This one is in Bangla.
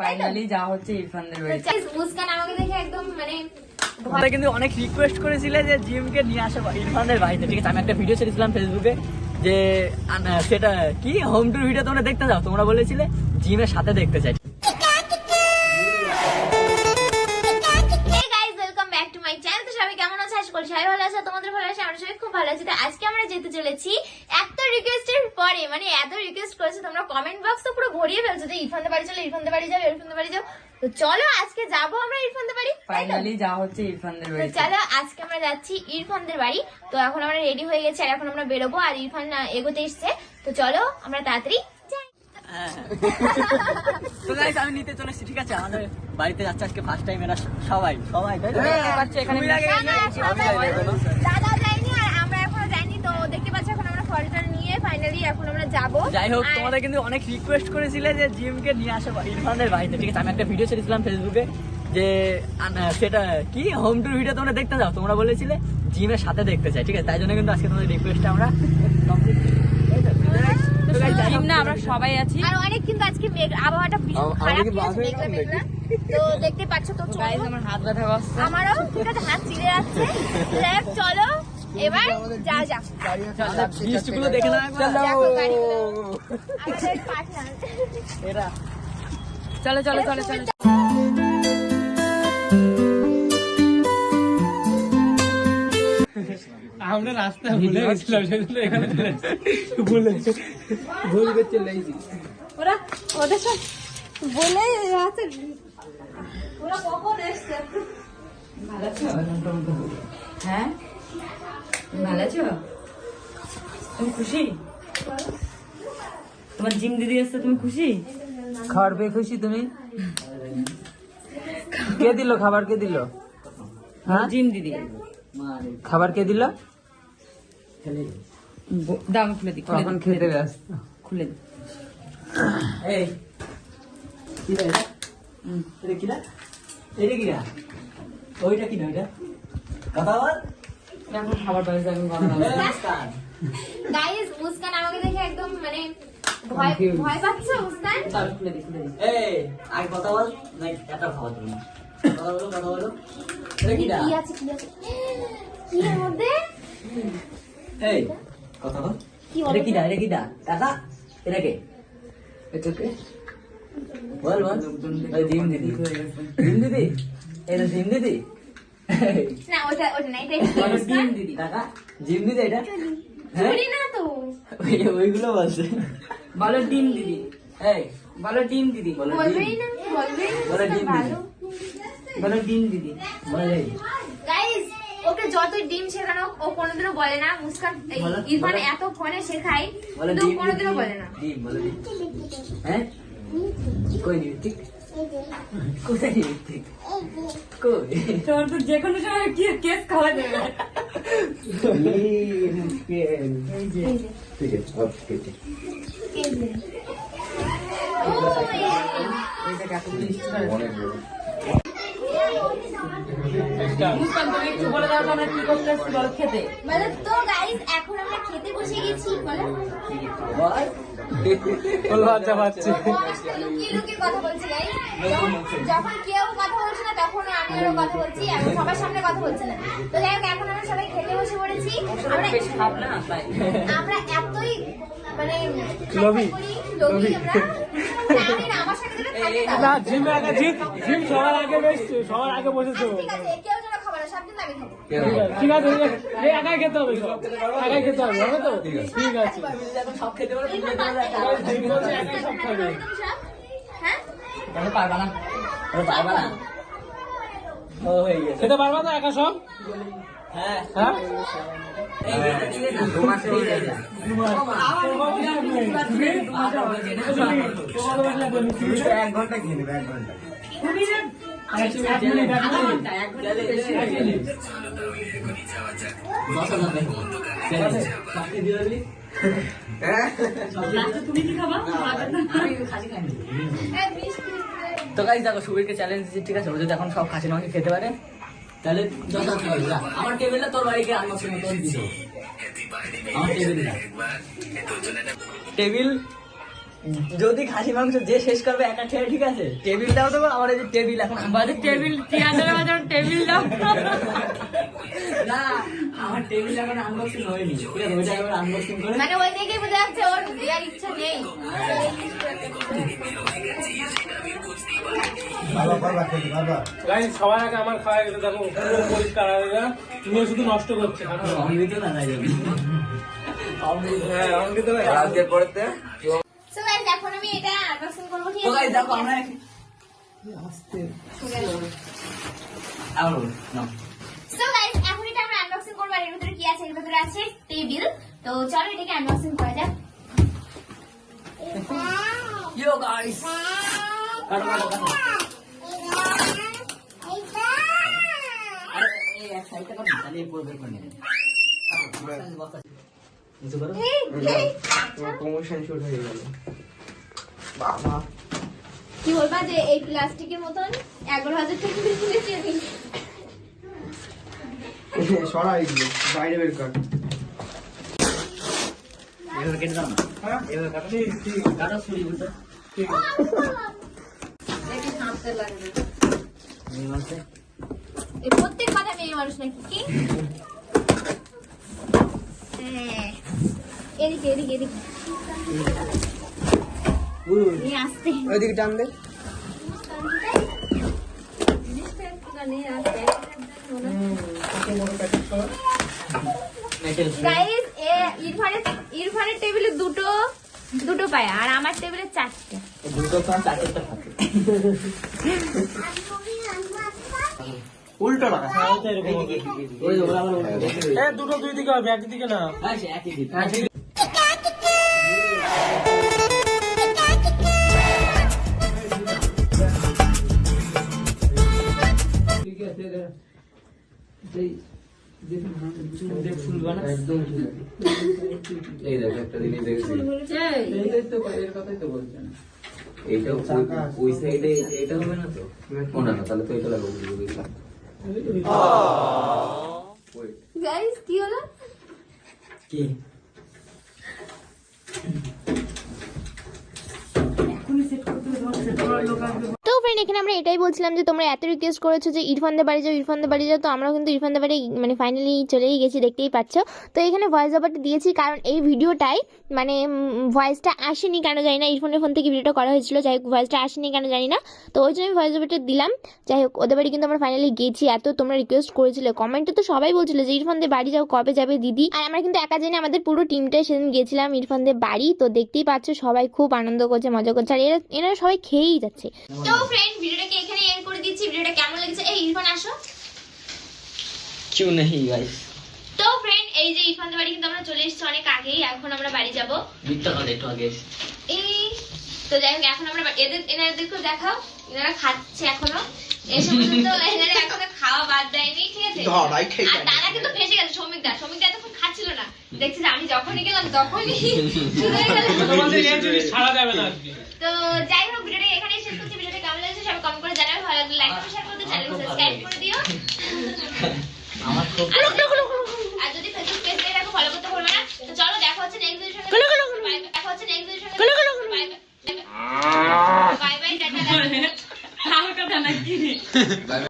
ফাইনালি যা হচ্ছে ইরফানদের বাড়ি Guys, মুস্কান আমাকে দেখে একদম মানে তোমরা কিন্তু অনেক রিকোয়েস্ট করেছিলে যে জিমকে নিয়ে আসা ইরফানদের বাড়িতে। ঠিক আছে আমি একটা ভিডিও ছেড়েছিলাম ফেসবুকে যে সেটা কি? হোম টুর ভিডিও তোমরা দেখতে যাও। তোমরা বলেছিলে জিমের সাথে দেখতে চাই। Hey guys, welcome back to my তো সবাই কেমন আছো? আশা করি সবাই ভালো আছে। তোমাদের ভালো আছে আমরা সবাই খুব ভালো আছি। তো আজকে আমরা যেতে চলেছি এত রিকোয়েস্টের পরে মানে এত রিকোয়েস্ট করেছে তোমরা কমেন্ট বক্স তো পুরো ভরিয়ে ফেলছো যে ইরফানদের বাড়ি চলো ইরফানদের বাড়ি যাও ইরফানদের বাড়ি যাও। তো চলো আজকে যাব আমরা ইরফানদের বাড়ি? ফাইনালি যা হচ্ছে ইরফানদের বাড়ি চলো আজকে আমরা যাচ্ছি ইরফানদের বাড়ি। তো এখন আমরা রেডি হয়ে গেছি আর এখন আমরা বেরোবো আর ইরফান এগোতে এসছে। তো চলো আমরা তাড়াতাড়ি যাই। তো guys, আমি নিতে চলে ঠিক আছে? আমাদের বাড়িতে যাচ্ছে আজকে ফার্স্ট টাইম এরা সবাই সবাই তো? এখানে তুমি আগে না, না, গিয়ে- আমি সবাই- যাইনি এখনও। দাদা যায়নি আর আমরা এখনও যাইনি তো দেখতে পাচ্ছি এখন আমরা ফলটা নিয়ে ফাইনালি এখন আমরা যাব। যাই হোক কিন্তু অনেক রিকোয়েস্ট করেছিলে যে জিমকে নিয়ে আসা বাড়িতে। ঠিক আছে আমি একটা ভিডিও ছেড়েছিলাম ফেসবুকে যে সেটা কি? হোম টুর ভিডিও তোমরা দেখতে যাও। তোমরা বলেছিলে জিমের সাথে দেখতে চাই। ঠিক আছে তাই জন্য কিন্তু আজকে তোমাদের রিকোয়েস্ট আমরা না আমরা সবাই আছি। আর অনেক কিন্তু আজকে মেঘ আবহাওয়াটা ভীষণ খারাপ মেঘলা মেঘলা। তো দেখতে পাচ্ছ তো চলো। আমার হাত ব্যথা করছে। আমারও ঠিক আছে হাত চিড়ে যাচ্ছে চলো। এবার যা যা। বৃষ্টিগুলো দেখে না এরা। চলো চলো চলো চলো। আমরা রাস্তা ভুলে গেছিলাম সেজন্য এখানে ভুলে ভুল করে চলে ওরা ওদের সব বলে আছে। ওরা কখন এসছে? হ্যাঁ? ভালো আছো তুমি খুশি? তোমার জিম দিদি এসছে তুমি খুশি? খাবার পেয়ে খুশি তুমি? কে দিল খাবার কে দিল? হ্যাঁ? জিম দিদি। খাবার কে দিল? আমি খুলে দিই, খুলে খেতে ব্যস্ত। খুলে দিই। এই কি রে? হুম। কি রে? এটা কি রে? ওইটা কি না ওইটা? কথা বল। এখন খাবার পাইছে আমি কথা বলব। এই, মুস্কান। গাইস মুস্কান আমাকে দেখে একদম মানে ভয় ভয় পাচ্ছে মুস্কান দাও, খুলে দিই এই আগে কথা বল নাই এত খাওয়া তুমি কথা বলো কথা বলো। এটা কি কি আছে কি আছে? কি এর মধ্যে? এই কথা বল। কি এটা কি দা এটা কি দা কাকা এটা কে? এটা কে? বল বল। দিদি দিদি এটা জিম দিদি না ওটা ওটা না এটা বলো দিদি কাকা জিম দিদি এটা চুরি না তো ওইগুলো বলছে বলো ডিম দিদি এই বলো ডিম দিদি বলো বলবেই না বলবেই বলো ডিম ভালো বলো ডিম দিদি বলো গাইস ওকে যতই ডিম শেখানো ও কোনোদিনও বলে না মুস্কান এই ইরফান এত ফোনে শেখাই কিন্তু কোনোদিনও বলে না ডিম বলো হ্যাঁ কই কোথায় তোর তো যে কোনো সময় কি কেস খাওয়া দেবে ঠিক আছে ওকে ঠিক মানে তো গাইস এখন আমরা খেতে বসে গেছি বলো। লজ্জা পাচ্ছে আমার সাথে লুকিয়ে লুকিয়ে কথা বলছি guys। যখন- যখন কেউ কথা বলছে না তখন আমি ওরও কথা বলছি আমি সবার সামনে কথা বলছি না। তো যাই হোক এখন আমরা সবাই খেতে বসে পড়েছি। আমরা বেশি খাব না তাই। আমরা এতই মানে আমরা। জানি না আমার সাথে না। না জিম আগে জিম জিম সবার আগে বসছে সবার আগে বসেছো। ঠিক আছে কেউ ঠিক আছে এই একাই খেতে হবে একাই খেতে হবে হবে তো? ঠিক আছে। সব খেতে পারো তুমি খেতে পারো একটা জিম বলছে একাই সব খাবে হ্যাঁ পারবা না। পারবা না। ও হয়ে খেতে পারবা তো সব? হ্যাঁ। হ্যাঁ? হয়ে। এক ঘণ্টা খেয়ে নেবে এক ঘণ্টা। খাসি তো গাইজ দেখো সুবীরকে চ্যালেঞ্জ দিচ্ছি ঠিক আছে? ও যদি এখন সব খাসির মাংস খেতে পারে তাহলে। আমার টেবিলটা তোর বাড়িকে আমার সঙ্গে তোর আমার টেবিল টেবিল যদি খাসি মাংস যে শেষ করবে একা খেয়ে ঠিক আছে? টেবিলটাও দেবো আমার এই যে টেবিল এখন বাজে টেবিল চেয়ারের মাঝে টেবিল দাও। না আমার টেবিল এখন আনবক্সিং হয়নি। ঠিক আছে ওইটা এবার আনবক্সিং করে। মানে ওই দেখে বোঝা যাচ্ছে ওর দেওয়ার ইচ্ছা নেই। সবার আগে আমার খাওয়া গেছে দেখো পরিষ্কার শুধু নষ্ট করছে। অমৃত না অমৃত হ্যাঁ অঙ্কিত ভাই আজকের পরেতে সো গাইস এখন আমি এটা আনবক্সিং করব ঠিক আছে দেখো আমরা আবার নাও। সো গাইস এখন এটা আমরা আনবক্সিং করব আর এর ভিতরে কি আছে এর ভিতরে আছে টেবিল তো চলো এটাকে আনবক্সিং করা যাক. কাটো, কাটো, কাটো। প্রমোশন শুট হয়ে গেল কি বলবা যে এই প্লাস্টিকের মতন এগারো হাজার টাকা দিয়ে কিনেছি আমি? সরা এগুলো বাইরে বের কর। এভাবে কেটে দাও না। এভাবে কাটো। কাটো, ছুরি বুঝছ? এই মাসে। এই প্রত্যেক কথা মেয়ে মানুষ নাকি? কি? হ্যাঁ। এদিকে এদিকে এদিকে। ওইদিকে টান দে। মেটেল ইরফানের ইরফানের টেবিলে দুটো দুটো পায়া আর আমার টেবিলে চারটে। দুটো ফ্যান উল্টো লাগা ওই যে ওরা আবার ওরা দেখে রয়েছে। এ দুটো দুই দিকে হবে একদিকে না? হ্যাঁ, একই দিক। এটা হবে না তো? ও না না তাহলে তো এটা লাগাবো গাইস কি হলো? কি? তো ফ্রেন্ড এখানে আমরা এটাই বলছিলাম যে তোমরা এত রিকোয়েস্ট করেছ যে ইরফানদের বাড়ি যাও, ইরফানদের বাড়ি যাও, তো আমরাও কিন্তু ইরফানদের বাড়ি মানে ফাইনালি চলেই গেছি, দেখতেই পাচ্ছ। তো এখানে ভয়েস ওভারটা দিয়েছি, কারণ এই ভিডিওটাই মানে ভয়েসটা আসেনি কেন জানি না, ইরফানের ফোন থেকে ভিডিওটা করা হয়েছিল, যাই হোক ভয়েসটা আসেনি কেন জানি না। তো ওই জন্য আমি ভয়েস ওভারটা দিলাম। যাই হোক, ওদের বাড়ি কিন্তু আমরা ফাইনালি গেছি, এত তোমরা রিকোয়েস্ট করেছিলে। কমেন্টে তো সবাই বলছিল যে, ইরফানদের বাড়ি যাও, কবে যাবে দিদি? আর আমরা কিন্তু একা জানি আমাদের পুরো টিমটাই সেদিন গেছিলাম ইরফানদের বাড়ি। তো দেখতেই পাচ্ছ, সবাই খুব আনন্দ করছে, মজা করছে। আর এরা এনারা সবাই খেয়েই যাচ্ছে। তো ফ্রেন্ড ফ্রেন্ড ভিডিওটাকে এখানে এন্ড করে দিচ্ছি। ভিডিওটা কেমন লেগেছে? এই ইরফান আসো। কিউ নেহি গাইস তো ফ্রেন্ড এই যে ইরফানদের বাড়ি কিন্তু আমরা চলে এসেছি অনেক আগেই। এখন আমরা বাড়ি যাব। বিটটা একটু আগে এই তো যাই হোক এখন আমরা এদের এনাদেরকে দেখাও। এনারা খাচ্ছে এখনও। এসে পর্যন্ত এনারা এখনও খাওয়া বাদ দেয়নি ঠিক আছে? আর তারা কিন্তু ফেসে গেছে শ্রমিক দা শ্রমিক দা এতক্ষণ খাচ্ছিল না। দেখছিস আমি যখনই গেলাম তখনই তো যাই হোক ভিডিওটা এখানে কমেন্ট করে জানাবে ভালো লাগলে লাইক করে শেয়ার করতে চ্যানেল সাবস্ক্রাইব করে দিও আমার খুব আর যদি ফেসবুক পেজ থেকে দেখো ফলো করতে ভুলবে না তো চলো দেখা হচ্ছে নেক্সট ভিডিওর সঙ্গে দেখা হচ্ছে নেক্সট ভিডিওর সঙ্গে bye bye bye bye tata